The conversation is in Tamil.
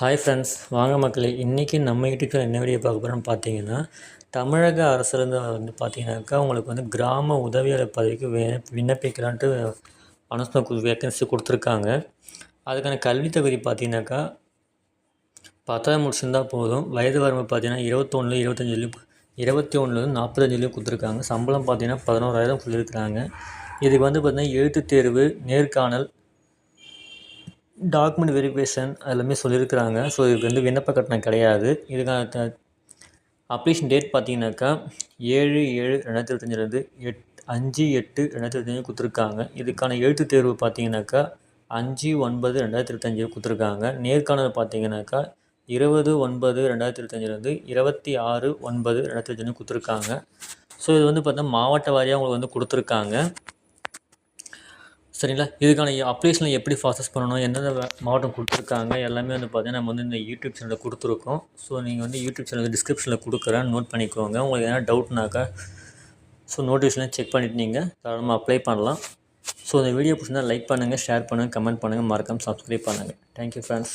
ஹாய் ஃப்ரெண்ட்ஸ் வாங்க மக்களே இன்றைக்கி நம்ம யூடியூப்ல என்ன வீடியோ பார்க்க போகிறோம்னு பார்த்தீங்கன்னா தமிழக அரசுலேருந்து வந்து பார்த்தீங்கன்னாக்கா உங்களுக்கு வந்து கிராம உதவியாளர் பதவிக்கு வே விண்ணப்பிக்கலான்ட்டு அனௌன்ஸ்மெண்ட் வேக்கன்சி கொடுத்துருக்காங்க. அதுக்கான கல்வி தகுதி பார்த்தீங்கன்னாக்கா பத்தாவது முடிச்சிருந்தால் போதும். வயது வரம்பு பார்த்தீங்கன்னா இருபத்தொன்று இருபத்தஞ்சிலையும் இருபத்தி ஒன்றுலேருந்து நாற்பத்தஞ்சிலையும் கொடுத்துருக்காங்க. சம்பளம் பார்த்தீங்கன்னா பதினோராயிரம் சொல்லியிருக்கிறாங்க. இதுக்கு வந்து பார்த்திங்கன்னா எழுத்து தேர்வு நேர்காணல் டாக்குமெண்ட் வெரிஃபிகேஷன் எல்லாமே சொல்லியிருக்கிறாங்க ஸோ இதுக்கு வந்து விண்ணப்ப கட்டணம் கிடையாது. இதுக்கான அப்ளிகேஷன் டேட் பார்த்தீங்கன்னாக்கா ஏழு ஏழு ரெண்டாயிரத்தி இருபத்தஞ்சிலேருந்து எட் அஞ்சு எட்டு ரெண்டாயிரத்தி இருபத்தஞ்சி கொடுத்துருக்காங்க. இதுக்கான எழுத்துத் தேர்வு பார்த்தீங்கன்னாக்கா அஞ்சு ஒன்பது ரெண்டாயிரத்தி இருபத்தஞ்சு கொடுத்துருக்காங்க. நேர்காணல் பார்த்தீங்கன்னாக்கா இருபது ஒன்பது ரெண்டாயிரத்தி இருபத்தஞ்சிலேருந்து இருபத்தி ஆறு ஒன்பது ரெண்டாயிரத்தி இருபத்தஞ்சு கொடுத்துருக்காங்க. ஸோ இது வந்து பார்த்தீங்கன்னா மாவட்ட வாரியாக உங்களுக்கு வந்து கொடுத்துருக்காங்க. சரிங்களா? இதுக்கான அப்ளிகேஷனில் எப்படி ப்ராசஸ் பண்ணணும்? எந்தெந்த மாவட்டம் கொடுத்துருக்காங்க? எல்லாமே வந்து பார்த்தீங்கன்னா நம்ம வந்து இந்த யூடியூப் சேனலில் கொடுத்துருக்கோம். ஸோ நீங்கள் வந்து யூடியூப் சேனல் டிஸ்கிரிப்ஷனில் கொடுக்குறேன். நோட் பண்ணிக்கோங்க. உங்களுக்கு எதனா டவுட்னாக்கா ஸோ நோட்டிஃபிகேஷன் செக் பண்ணிவிட்டு நீங்கள் தாராளமாக அப்ளை பண்ணலாம். ஸோ இந்த வீடியோ பிடிச்சிருந்தா லைக் பண்ணுங்கள் ஷேர் பண்ணுங்கள் கமெண்ட் பண்ணுங்கள் மறக்காமல் சப்ஸ்கிரைப் பண்ணுங்கள் தேங்க்யூ ஃப்ரெண்ட்ஸ்